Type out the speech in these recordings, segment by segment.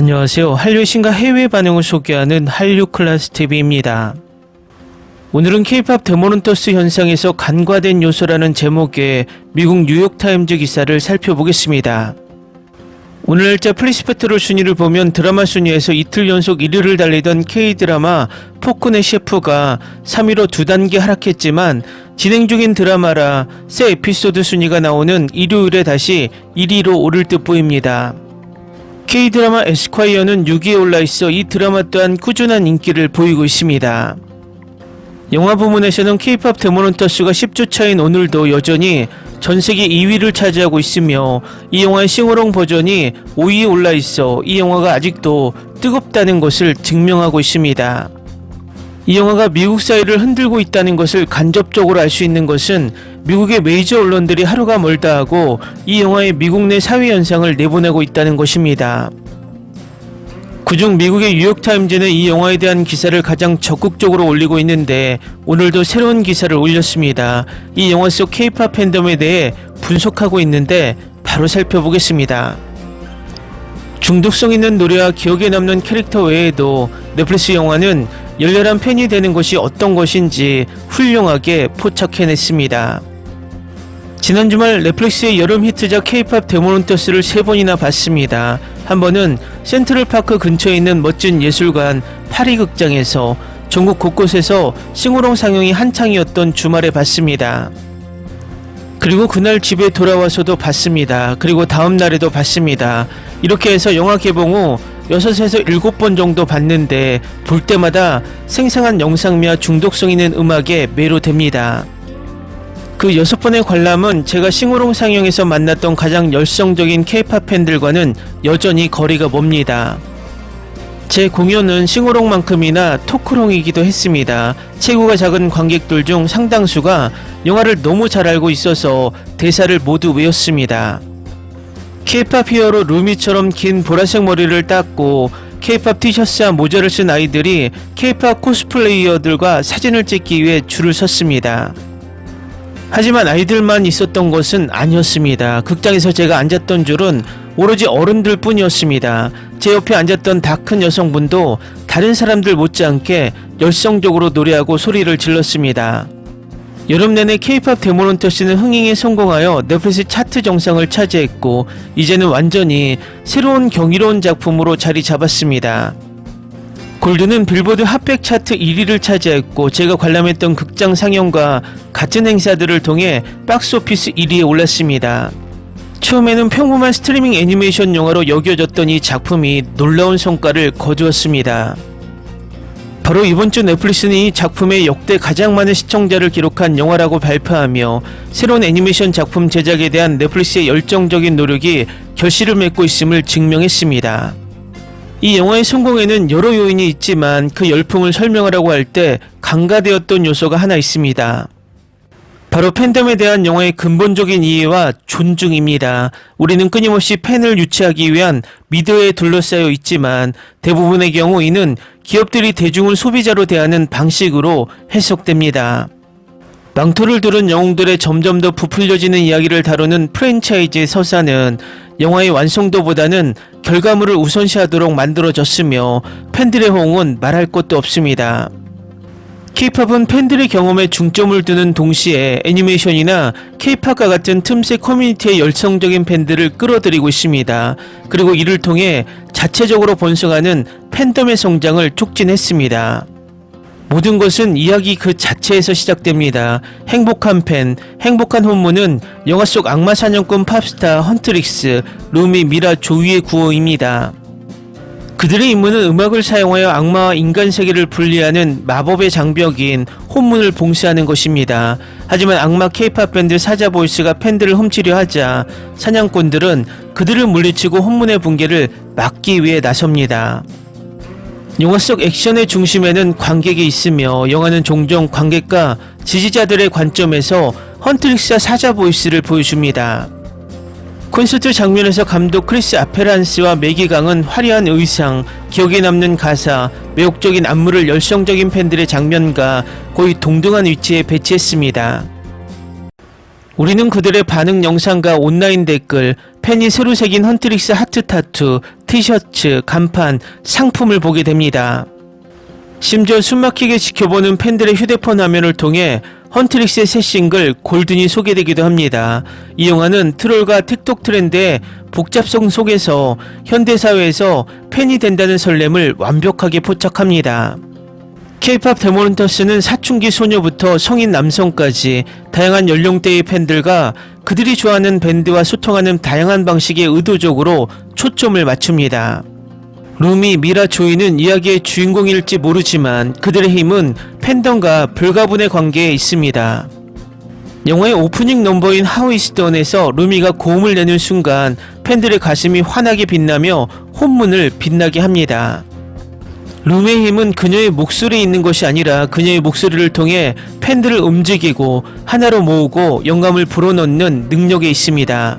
안녕하세요. 한류 신과 해외 반응을 소개하는 한류 클래스 TV입니다. 오늘은 K-팝 데모넌터스 현상에서 간과된 요소라는 제목의 미국 뉴욕타임즈 기사를 살펴보겠습니다. 오늘 날짜 플리스페트롤 순위를 보면 드라마 순위에서 이틀 연속 1위를 달리던 K-드라마 포크네 셰프가 3위로 두 단계 하락했지만 진행 중인 드라마라 새 에피소드 순위가 나오는 일요일에 다시 1위로 오를 듯 보입니다. K-드라마 에스콰이어는 6위에 올라 있어 이 드라마 또한 꾸준한 인기를 보이고 있습니다. 영화 부문에서는 K-팝 데모넌터스가 10주 차인 오늘도 여전히 전 세계 2위를 차지하고 있으며 이 영화의 싱어롱 버전이 5위에 올라 있어 이 영화가 아직도 뜨겁다는 것을 증명하고 있습니다. 이 영화가 미국 사회를 흔들고 있다는 것을 간접적으로 알 수 있는 것은 미국의 메이저 언론들이 하루가 멀다 하고 이 영화의 미국 내 사회 현상을 내보내고 있다는 것입니다. 그중 미국의 뉴욕타임즈는 이 영화에 대한 기사를 가장 적극적으로 올리고 있는데 오늘도 새로운 기사를 올렸습니다. 이 영화 속 케이팝 팬덤에 대해 분석하고 있는데 바로 살펴보겠습니다. 중독성 있는 노래와 기억에 남는 캐릭터 외에도 넷플릭스 영화는 열렬한 팬이 되는 것이 어떤 것인지 훌륭하게 포착해냈습니다. 지난 주말 넷플릭스의 여름 히트작 K-팝 데모넌터스를 세 번이나 봤습니다. 한 번은 센트럴파크 근처에 있는 멋진 예술관 파리 극장에서 전국 곳곳에서 싱오롱 상영이 한창이었던 주말에 봤습니다. 그리고 그날 집에 돌아와서도 봤습니다. 그리고 다음 날에도 봤습니다. 이렇게 해서 영화 개봉 후 6에서 7번 정도 봤는데 볼 때마다 생생한 영상미와 중독성 있는 음악에 매료됩니다. 그 여섯 번의 관람은 제가 싱오롱 상영에서 만났던 가장 열성적인 케이팝 팬들과는 여전히 거리가 멉니다. 제 공연은 싱오롱만큼이나 토크롱이기도 했습니다. 체구가 작은 관객들 중 상당수가 영화를 너무 잘 알고 있어서 대사를 모두 외웠습니다. 케이팝 히어로 루미처럼 긴 보라색 머리를 닦고 케이팝 티셔츠와 모자를 쓴 아이들이 케이팝 코스플레이어들과 사진을 찍기 위해 줄을 섰습니다. 하지만 아이들만 있었던 것은 아니었습니다. 극장에서 제가 앉았던 줄은 오로지 어른들 뿐이었습니다. 제 옆에 앉았던 다 큰 여성분도 다른 사람들 못지않게 열성적으로 노래하고 소리를 질렀습니다. 여름 내내 K-팝 데모넌터스는 흥행에 성공하여 넷플릭스 차트 정상을 차지했고 이제는 완전히 새로운 경이로운 작품으로 자리 잡았습니다. 골드는 빌보드 핫백 차트 1위를 차지했고 제가 관람했던 극장 상영과 같은 행사들을 통해 박스오피스 1위에 올랐습니다. 처음에는 평범한 스트리밍 애니메이션 영화로 여겨졌던 이 작품이 놀라운 성과를 거두었습니다. 바로 이번 주 넷플릭스는 이 작품의 역대 가장 많은 시청자를 기록한 영화라고 발표하며 새로운 애니메이션 작품 제작에 대한 넷플릭스의 열정적인 노력이 결실을 맺고 있음을 증명했습니다. 이 영화의 성공에는 여러 요인이 있지만 그 열풍을 설명하라고 할때 강가되었던 요소가 하나 있습니다. 바로 팬덤에 대한 영화의 근본적인 이해와 존중입니다. 우리는 끊임없이 팬을 유치하기 위한 미디어에 둘러싸여 있지만 대부분의 경우 이는 기업들이 대중을 소비자로 대하는 방식으로 해석됩니다. 망토를 두른 영웅들의 점점 더 부풀려지는 이야기를 다루는 프랜차이즈의 서사는 영화의 완성도보다는 결과물을 우선시하도록 만들어졌으며 팬들의 호응은 말할 것도 없습니다. K-팝은 팬들의 경험에 중점을 두는 동시에 애니메이션이나 K-팝과 같은 틈새 커뮤니티의 열성적인 팬들을 끌어들이고 있습니다. 그리고 이를 통해 자체적으로 번성하는 팬덤의 성장을 촉진했습니다. 모든 것은 이야기 그 자체에서 시작됩니다. 행복한 팬, 행복한 혼모는 영화 속 악마 사냥꾼 팝스타 헌트릭스, 루미, 미라, 조이의 구호입니다. 그들의 임무는 음악을 사용하여 악마와 인간 세계를 분리하는 마법의 장벽인 혼문을 봉쇄하는 것입니다. 하지만 악마 케이팝 밴드 사자보이스가 팬들을 훔치려 하자 사냥꾼들은 그들을 물리치고 혼문의 붕괴를 막기 위해 나섭니다. 영화 속 액션의 중심에는 관객이 있으며 영화는 종종 관객과 지지자들의 관점에서 헌트릭스와 사자 보이스를 보여줍니다. 콘서트 장면에서 감독 크리스 아페란스와 매기 강은 화려한 의상, 기억에 남는 가사, 매혹적인 안무를 열성적인 팬들의 장면과 거의 동등한 위치에 배치했습니다. 우리는 그들의 반응 영상과 온라인 댓글, 팬이 새로 새긴 헌트릭스 하트 타투, 티셔츠, 간판, 상품을 보게 됩니다. 심지어 숨막히게 지켜보는 팬들의 휴대폰 화면을 통해 헌트릭스의 새 싱글 골든이 소개되기도 합니다. 이 영화는 트롤과 틱톡 트렌드의 복잡성 속에서 현대사회에서 팬이 된다는 설렘을 완벽하게 포착합니다. K-팝 데모넌터스는 사춘기 소녀부터 성인 남성까지 다양한 연령대의 팬들과 그들이 좋아하는 밴드와 소통하는 다양한 방식에 의도적으로 초점을 맞춥니다. 루미, 미라, 조이는 이야기의 주인공일지 모르지만 그들의 힘은 팬덤과 불가분의 관계에 있습니다. 영화의 오프닝 넘버인 하우 이스던에서 루미가 고음을 내는 순간 팬들의 가슴이 환하게 빛나며 혼문을 빛나게 합니다. 루미의 힘은 그녀의 목소리에 있는 것이 아니라 그녀의 목소리를 통해 팬들을 움직이고 하나로 모으고 영감을 불어넣는 능력에 있습니다.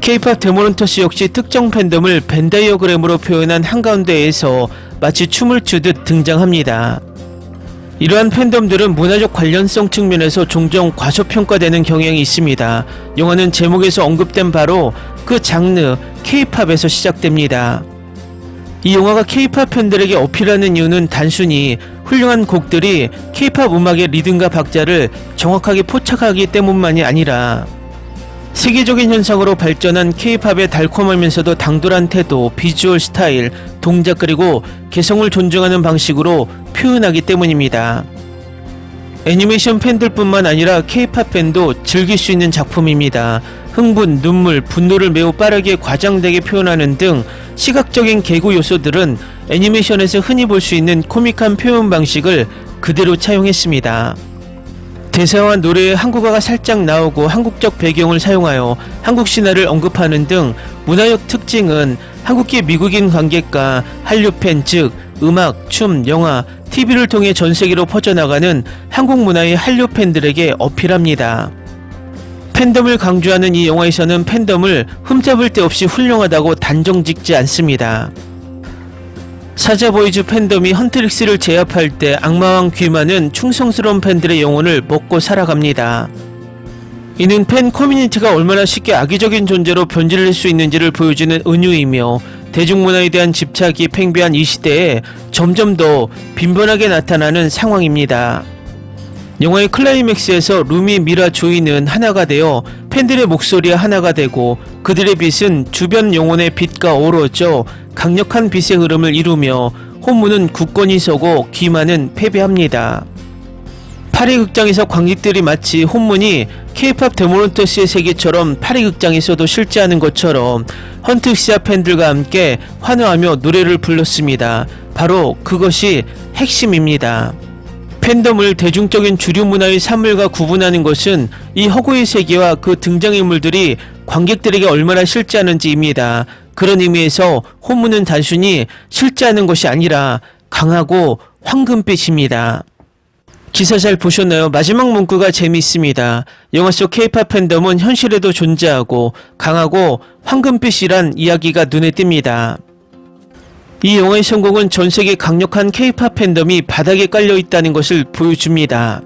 K-팝 데모넌터스 역시 특정 팬덤을 벤다이어그램으로 표현한 한가운데에서 마치 춤을 추듯 등장합니다. 이러한 팬덤들은 문화적 관련성 측면에서 종종 과소평가되는 경향이 있습니다. 영화는 제목에서 언급된 바로 그 장르 K-팝에서 시작됩니다. 이 영화가 K-팝 팬들에게 어필하는 이유는 단순히 훌륭한 곡들이 K-팝 음악의 리듬과 박자를 정확하게 포착하기 때문만이 아니라 세계적인 현상으로 발전한 K-팝의 달콤하면서도 당돌한 태도, 비주얼 스타일, 동작 그리고 개성을 존중하는 방식으로 표현하기 때문입니다. 애니메이션 팬들뿐만 아니라 K-팝 팬도 즐길 수 있는 작품입니다. 흥분, 눈물, 분노를 매우 빠르게 과장되게 표현하는 등 시각적인 개구 요소들은 애니메이션에서 흔히 볼 수 있는 코믹한 표현 방식을 그대로 차용했습니다. 대사와 노래에 한국어가 살짝 나오고 한국적 배경을 사용하여 한국 신화를 언급하는 등 문화적 특징은 한국계 미국인 관객과 한류 팬 즉 음악, 춤, 영화, TV를 통해 전 세계로 퍼져나가는 한국 문화의 한류 팬들에게 어필합니다. 팬덤을 강조하는 이 영화에서는 팬덤을 흠잡을 데 없이 훌륭하다고 단정 짓지 않습니다. 사자보이즈 팬덤이 헌트릭스를 제압할 때 악마왕 귀마는 충성스러운 팬들의 영혼을 먹고 살아갑니다. 이는 팬 커뮤니티가 얼마나 쉽게 악의적인 존재로 변질될 수 있는지를 보여주는 은유이며 대중문화에 대한 집착이 팽배한 이 시대에 점점 더 빈번하게 나타나는 상황입니다. 영화의 클라이맥스에서 루미, 미라, 조이는 하나가 되어 팬들의 목소리와 하나가 되고 그들의 빛은 주변 영혼의 빛과 어우러져 강력한 빛의 흐름을 이루며 혼무는 굳건히 서고 기마는 패배합니다. 파리 극장에서 관객들이 마치 혼문이 K-팝 데모넌터스의 세계처럼 파리 극장에서도 실제하는 것처럼 헌트시아 팬들과 함께 환호하며 노래를 불렀습니다. 바로 그것이 핵심입니다. 팬덤을 대중적인 주류 문화의 산물과 구분하는 것은 이 허구의 세계와 그 등장인물들이 관객들에게 얼마나 실제하는지입니다. 그런 의미에서 혼문은 단순히 실제하는 것이 아니라 강하고 황금빛입니다. 기사 잘 보셨나요? 마지막 문구가 재미있습니다. 영화 속 K-팝 팬덤은 현실에도 존재하고 강하고 황금빛이란 이야기가 눈에 띕니다. 이 영화의 성공은 전 세계 강력한 K-팝 팬덤이 바닥에 깔려 있다는 것을 보여줍니다.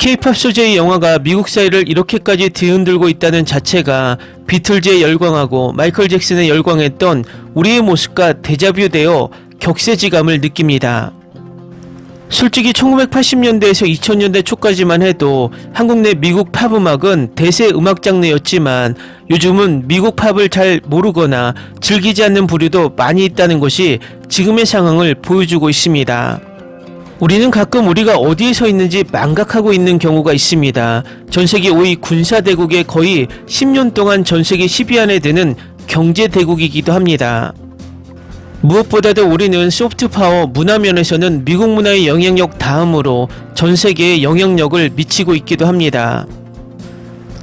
K-팝 소재의 영화가 미국 사회를 이렇게까지 뒤흔들고 있다는 자체가 비틀즈에 열광하고 마이클 잭슨에 열광했던 우리의 모습과 대자뷰되어 격세지감을 느낍니다. 솔직히 1980년대에서 2000년대 초까지만 해도 한국 내 미국 팝 음악은 대세 음악 장르였지만 요즘은 미국 팝을 잘 모르거나 즐기지 않는 부류도 많이 있다는 것이 지금의 상황을 보여주고 있습니다. 우리는 가끔 우리가 어디에 서 있는지 망각하고 있는 경우가 있습니다. 전 세계 5위 군사대국에 거의 10년 동안 전 세계 10위 안에 드는 경제대국이기도 합니다. 무엇보다도 우리는 소프트 파워 문화 면에서는 미국 문화의 영향력 다음으로 전 세계에 영향력을 미치고 있기도 합니다.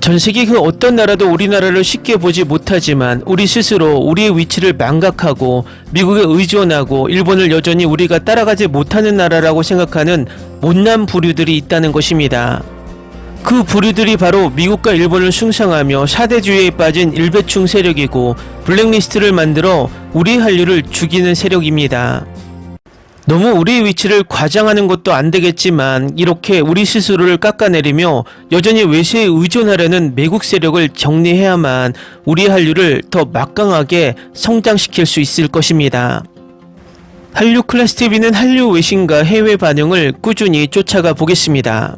전 세계 그 어떤 나라도 우리나라를 쉽게 보지 못하지만 우리 스스로 우리의 위치를 망각하고 미국에 의존하고 일본을 여전히 우리가 따라가지 못하는 나라라고 생각하는 못난 부류들이 있다는 것입니다. 그 부류들이 바로 미국과 일본을 숭상하며 사대주의에 빠진 일배충 세력이고 블랙리스트를 만들어 우리 한류를 죽이는 세력입니다. 너무 우리의 위치를 과장하는 것도 안 되겠지만 이렇게 우리 스스로를 깎아내리며 여전히 외세에 의존하려는 매국 세력을 정리해야만 우리 한류를 더 막강하게 성장시킬 수 있을 것입니다. 한류 클래스 TV는 한류 외신과 해외 반응을 꾸준히 쫓아가 보겠습니다.